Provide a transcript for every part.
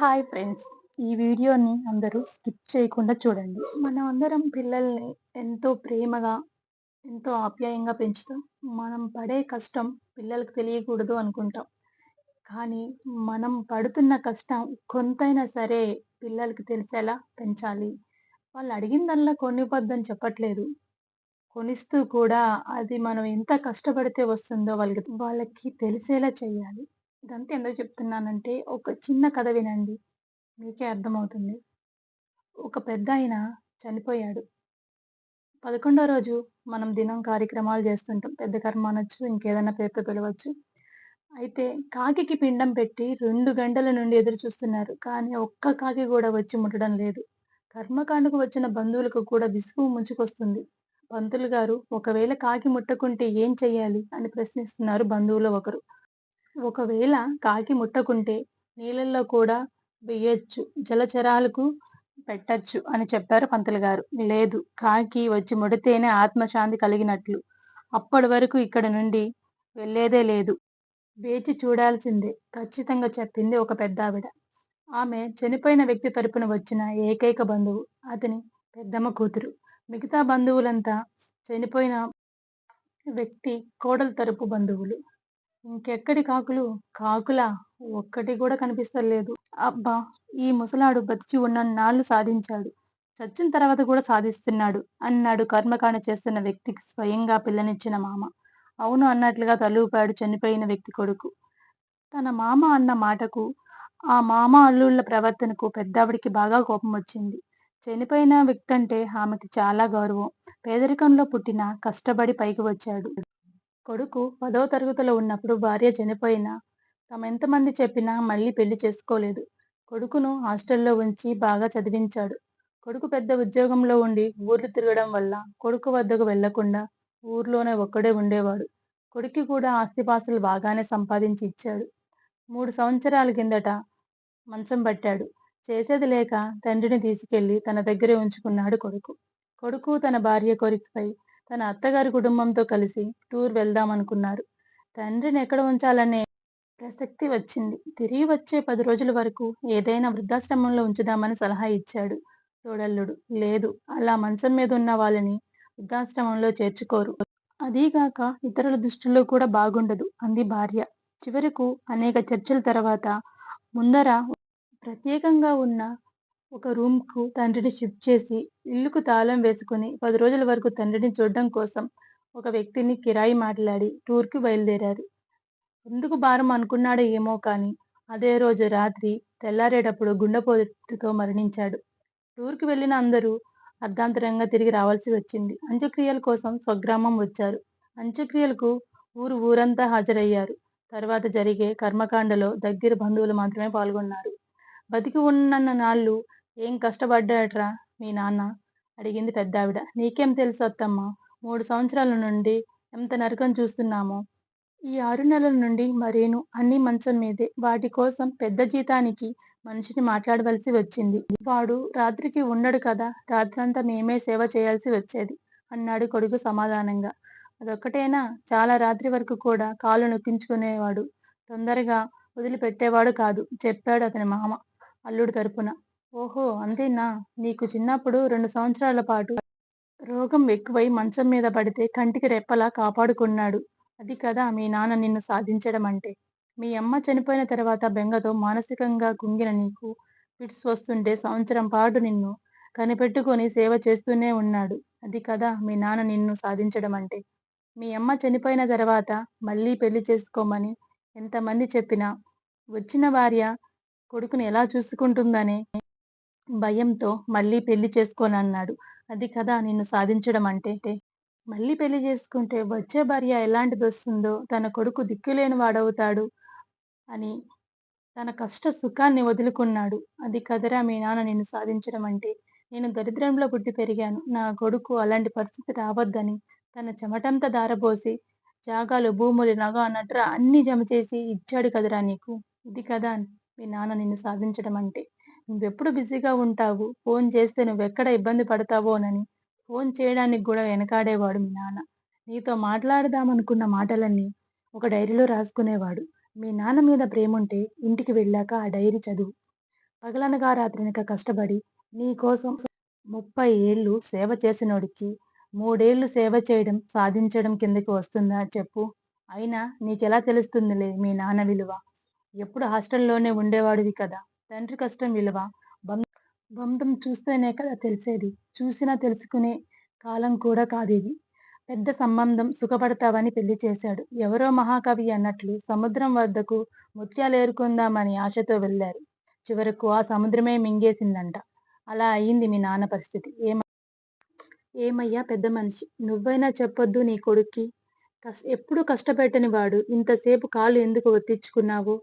Hi friends ఈ వీడియోని అందరూ స్కిప్ చేయకుండా చూడండి. మనం అందరం పిల్లల్ని ఎంతో ప్రేమగా ఎంతో ఆప్యాయంగా పెంచుతాం. మనం పడే కష్టం పిల్లలకు తెలియకూడదు అనుకుంటాం. కానీ మనం పడుతున్న కష్టం కొంతైనా సరే పిల్లలకి తెలిసేలా పెంచాలి. వాళ్ళు అడిగిందల్లా కొనివ్వద్దని చెప్పట్లేదు. కొనిస్తూ కూడా అది మనం ఎంత కష్టపడితే వస్తుందో వాళ్ళకి వాళ్ళకి తెలిసేలా చేయాలి. ఇదంతా ఎందుకు చెప్తున్నానంటే ఒక చిన్న కథ వినండి. మీకే అర్థమవుతుంది. ఒక పెద్ద ఆయన చనిపోయాడు. పదకొండో రోజు మనం దినం కార్యక్రమాలు చేస్తుంటాం. పెద్ద కర్మ అనొచ్చు ఇంకేదైనా పేరుతో పిలవచ్చు. అయితే కాకికి పిండం పెట్టి రెండు గంటల నుండి ఎదురు చూస్తున్నారు. కానీ ఒక్క కాకి కూడా వచ్చి ముట్టడం లేదు. కర్మకాండకు వచ్చిన బంధువులకు కూడా విసుగు ముంచుకొస్తుంది. పంతులు గారు ఒకవేళ కాకి ముట్టకుంటే ఏం చెయ్యాలి? అని ప్రశ్నిస్తున్నారు బంధువులు ఒకరు. ఒకవేళ కాకి ముట్టకుంటే నీళ్ళల్లో కూడా వెయ్యొచ్చు జలచరాలకు పెట్టచ్చు అని చెప్పారు పంతులు గారు. లేదు కాకి వచ్చి ముడితేనే ఆత్మశాంతి కలిగినట్లు. అప్పటి వరకు ఇక్కడ నుండి వెళ్ళేదే లేదు. వేచి చూడాల్సిందే ఖచ్చితంగా చెప్పింది ఒక పెద్ద ఆవిడ ఆమె చనిపోయిన వ్యక్తి తరపున వచ్చిన ఏకైక బంధువు అతని పెద్దమ్మ కూతురు. మిగతా బంధువులంతా చనిపోయిన వ్యక్తి కోడలు తరపు బంధువులు. ఇంకెక్కడి కాకులు? కాకులా? ఒక్కటి కూడా కనిపిస్తలేదు. అబ్బా! ఈ ముసలాడు బతికి ఉన్న నాళ్ళు సాధించాడు. చచ్చిన తర్వాత కూడా సాధిస్తున్నాడు అన్నాడు కర్మకాండ చేస్తున్న వ్యక్తికి స్వయంగా పిల్లనిచ్చిన మామ. అవును అన్నట్లుగా తలూపాడు చనిపోయిన వ్యక్తి కొడుకు. తన మామ అన్న మాటకు ఆ మామ అల్లుళ్ళ ప్రవర్తనకు పెద్దావిడికి బాగా కోపం వచ్చింది. చనిపోయిన వ్యక్తి అంటే ఆమెకి చాలా గౌరవం. పేదరికంలో పుట్టిన కష్టపడి పైకి వచ్చాడు. కొడుకు పదవ తరగతిలో ఉన్నప్పుడు భార్య చనిపోయినా తమ ఎంతమంది చెప్పినా మళ్ళీ పెళ్ళి చేసుకోలేదు. కొడుకును హాస్టల్లో ఉంచి బాగా చదివించాడు. కొడుకు పెద్ద ఉద్యోగంలో ఉండి ఊర్లు తిరగడం వల్ల కొడుకు వద్దకు వెళ్ళకుండా ఊర్లోనే ఒక్కడే ఉండేవాడు. కొడుకు కూడా ఆస్తిపాస్తులు బాగానే సంపాదించి ఇచ్చాడు. మూడు సంవత్సరాల కిందట మంచం పట్టాడు. చేసేది లేక తండ్రిని తీసుకెళ్ళి తన దగ్గరే ఉంచుకున్నాడు కొడుకు. కొడుకు తన భార్య కోరికపై తన అత్తగారి కుటుంబంతో కలిసి టూర్ వెళ్దామనుకున్నారు. తండ్రిని ఎక్కడ ఉంచాలనే ప్రసక్తి వచ్చింది. తిరిగి వచ్చే పది రోజుల వరకు ఏదైనా వృద్ధాశ్రమంలో ఉంచుదామని సలహా ఇచ్చాడు తోడల్లుడు. లేదు అలా మంచం మీద ఉన్న వాళ్ళని వృద్ధాశ్రమంలో చేర్చుకోరు. అదీగాక ఇతరుల దృష్టిలో కూడా బాగుండదు అంది భార్య. చివరకు అనేక చర్చల తర్వాత ముందర ప్రత్యేకంగా ఉన్న ఒక రూమ్కు తండ్రిని షిఫ్ట్ చేసి ఇల్లుకు తాళం వేసుకుని పది రోజుల వరకు తండ్రిని చూడడం కోసం ఒక వ్యక్తిని కిరాయి మాట్లాడి టూర్కి బయలుదేరారు. ఎందుకు భారం అనుకున్నాడో ఏమో కానీ అదే రోజు రాత్రి తెల్లారేటప్పుడు గుండెపోటుతో మరణించాడు. టూర్కి వెళ్ళిన అందరూ అర్ధాంతరంగా తిరిగి రావాల్సి వచ్చింది. అంత్యక్రియల కోసం స్వగ్రామం వచ్చారు. అంత్యక్రియలకు ఊరు ఊరంతా హాజరయ్యారు. తర్వాత జరిగే కర్మకాండలో దగ్గర బంధువులు మాత్రమే పాల్గొన్నారు. బతికి ఉన్న నాళ్ళు ఏం కష్టపడ్డాడ్రా మీ నాన్న? అడిగింది పెద్దావిడ. నీకేం తెలుసు అత్తమ్మ? మూడు సంవత్సరాల నుండి ఎంత నరకం చూస్తున్నామో. ఈ ఆరు నెలల నుండి మరేను అన్ని మంచం మీదే. వాటి కోసం పెద్ద జీతానికి మనిషిని మాట్లాడవలసి వచ్చింది. వాడు రాత్రికి ఉండడు కదా. రాత్రంతా మేమే సేవ చేయాల్సి వచ్చేది అన్నాడు కొడుకు సమాధానంగా. అదొక్కటేనా? చాలా రాత్రి వరకు కూడా కాళ్ళు నొక్కించుకునేవాడు. తొందరగా వదిలిపెట్టేవాడు కాదు చెప్పాడు అతని మామ అల్లుడు తరపున. ఓహో! అంతేనా? నీకు చిన్నప్పుడు రెండు సంవత్సరాల పాటు రోగం ఎక్కువై మంచం మీద పడితే కంటికి రెప్పలా కాపాడుకున్నాడు. అది కదా మీ నాన్న నిన్ను సాధించడం అంటే మీ అమ్మ చనిపోయిన తర్వాత బెంగతో మానసికంగా కుంగిన నీకు ఫిట్స్ వస్తుంటే సంవత్సరం పాటు నిన్ను కనిపెట్టుకొని సేవ చేస్తూనే ఉన్నాడు. అది కదా మీ నాన్న నిన్ను సాధించడం అంటే మీ అమ్మ చనిపోయిన తర్వాత మళ్ళీ పెళ్ళి చేసుకోమని ఎంతమంది చెప్పినా వచ్చిన భార్య కొడుకుని ఎలా చూసుకుంటుందనే భయంతో మళ్ళీ పెళ్ళి చేసుకోనన్నాడు. అది కదా నిన్ను సాధించడం అంటే మళ్ళీ పెళ్ళి చేసుకుంటే వచ్చే భార్య ఎలాంటిది వస్తుందో తన కొడుకు దిక్కులేని వాడవుతాడు అని తన కష్ట సుఖాన్ని వదులుకున్నాడు. అది కదరా మీ నాన్న నిన్ను సాధించడం అంటే. నేను దరిద్రంలో పుట్టి పెరిగాను. నా కొడుకు అలాంటి పరిస్థితి రావద్దని తన చెమటంతా దారబోసి జాగాలు భూములు నగ నట్ర అన్ని జమ చేసి ఇచ్చాడు కదరా నీకు. ఇది కదా మీ నాన్న నిన్ను సాధించడం అంటే. నువ్వెప్పుడు బిజీగా ఉంటావు? ఫోన్ చేస్తే నువ్వెక్కడ ఇబ్బంది పడతావోనని ఫోన్ చేయడానికి కూడా వెనకాడేవాడు మీ నాన్న. నీతో మాట్లాడదామనుకున్న మాటలన్నీ ఒక డైరీలో రాసుకునేవాడు. మీ నాన్న మీద ప్రేమ ఉంటే ఇంటికి వెళ్ళాక ఆ డైరీ చదువు. పగలనగా రాత్రనక కష్టపడి నీకోసం ముప్పై ఏళ్ళు సేవ చేసినోడికి మూడేళ్ళు సేవ చేయడం సాధించడం కిందకి వస్తుందా చెప్పు? అయినా నీకెలా తెలుస్తుందిలే మీ నాన్న విలువ? ఎప్పుడు హాస్టల్లోనే ఉండేవాడివి కదా. తండ్రి కష్టం విలువ. బంధం చూస్తేనే కదా తెలిసేది. చూసినా తెలుసుకునే కాలం కూడా కాదేది. పెద్ద సంబంధం సుఖపడతావని పెళ్ళి చేశాడు. ఎవరో మహాకవి అన్నట్లు సముద్రం వద్దకు ముత్యాలు ఏరుకుందామని ఆశతో వెళ్ళారు. చివరకు ఆ సముద్రమే మింగేసిందంట. అలా అయింది మీ నాన్న పరిస్థితి. ఏమ ఏమయ్యా పెద్ద మనిషి? నువ్వైనా చెప్పొద్దు నీ కొడుక్కి. కష్ ఎప్పుడు కష్టపెట్టని వాడు ఇంతసేపు కాళ్ళు ఎందుకు ఒత్తించుకున్నావు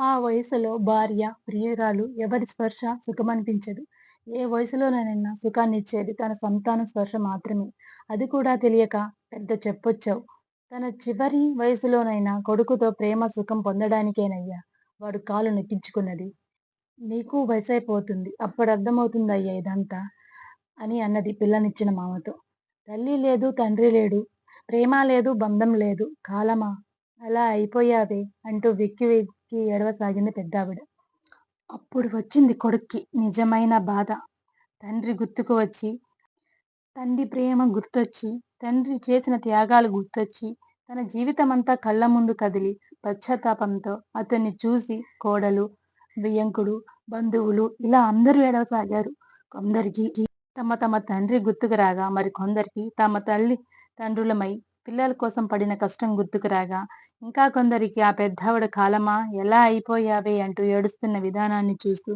ఆ వయసులో భార్య ప్రియురాలు ఎవరి స్పర్శ సుఖమనిపించదు? ఏ వయసులోనైనా సుఖాన్నిచ్చేది తన సంతాన స్పర్శ మాత్రమే. అది కూడా తెలియక పెద్ద చెప్పొచ్చావు. తన చివరి వయసులోనైనా కొడుకుతో ప్రేమ సుఖం పొందడానికేనయ్యా. వాడు కాలు నొప్పించుకున్నది. నీకు వయసైపోతుంది. అప్పుడు అర్థమవుతుందయ్యా ఇదంతా? అని అన్నది పిల్లనిచ్చిన మామతో. తల్లి లేదు తండ్రి లేడు. ప్రేమ లేదు బంధం లేదు. కాలమా? అలా అయిపోయావే అంటూ వెక్కి వెక్కి ఏడవసాగింది పెద్దావిడ. అప్పుడు వచ్చింది కొడుక్కి నిజమైన బాధ. తండ్రి గుర్తుకు వచ్చి తండ్రి ప్రేమ గుర్తొచ్చి తండ్రి చేసిన త్యాగాలు గుర్తొచ్చి తన జీవితమంతా కళ్ళ ముందు కదిలి పశ్చాత్తాపంతో అతన్ని చూసి కోడలు వియంకుడు బంధువులు ఇలా అందరూ ఏడవసాగారు కొందరికి తమ తమ తండ్రి గుర్తుకు రాగా మరి కొందరికి తమ తల్లి తండ్రులమై పిల్లల కోసం పడిన కష్టం గుర్తుకు రాగా ఇంకా కొందరికి ఆ పెద్దావిడ కాలమా? ఎలా అయిపోయావే? అంటూ ఏడుస్తున్న విధానాన్ని చూస్తూ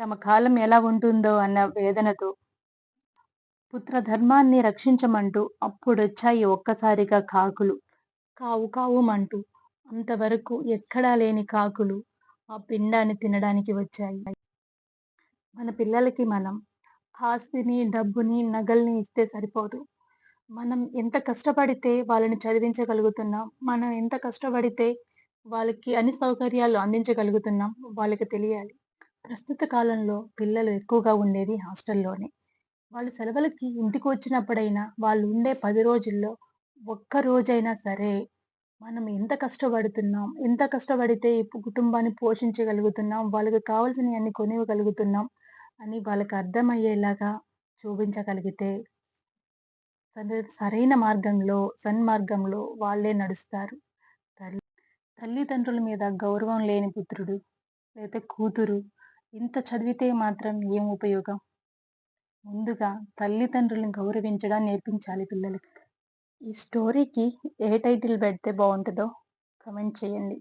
తమ కాలం ఎలా ఉంటుందో అన్న వేదనతో పుత్ర ధర్మాన్ని రక్షించమంటూ అప్పుడొచ్చాయి ఒక్కసారిగా కాకులు. కావు కావుమంటూ అంతవరకు ఎక్కడా లేని కాకులు ఆ పిండాన్ని తినడానికి వచ్చాయి. మన పిల్లలకి మనం ఆస్తిని డబ్బుని నగల్ని ఇస్తే సరిపోదు. మనం ఎంత కష్టపడితే వాళ్ళని చదివించగలుగుతున్నాం మనం ఎంత కష్టపడితే వాళ్ళకి అన్ని సౌకర్యాలు అందించగలుగుతున్నాం వాళ్ళకి తెలియాలి. ప్రస్తుత కాలంలో పిల్లలు ఎక్కువగా ఉండేది హాస్టల్లోనే. వాళ్ళు సెలవులకి ఇంటికి వచ్చినప్పుడైనా వాళ్ళు ఉండే పది రోజుల్లో ఒక్క రోజైనా సరే మనం ఎంత కష్టపడుతున్నాం ఎంత కష్టపడితే ఈ కుటుంబాన్ని పోషించగలుగుతున్నాం వాళ్ళకి కావాల్సినవన్నీ కొనివ్వగలుగుతున్నాం అని వాళ్ళకి అర్థమయ్యేలాగా చూపించగలిగితే సరైన మార్గంలో సన్మార్గంలో వాళ్ళే నడుస్తారు. తల్లి తల్లిదండ్రుల మీద గౌరవం లేని పుత్రుడు లేదా కూతురు ఇంత చదివితే మాత్రం ఏం ఉపయోగం? ముందుగా తల్లిదండ్రులను గౌరవించడం నేర్పించాలి పిల్లలకి. ఈ స్టోరీకి ఏ టైటిల్ పెడితే బాగుంటుందో కమెంట్ చేయండి.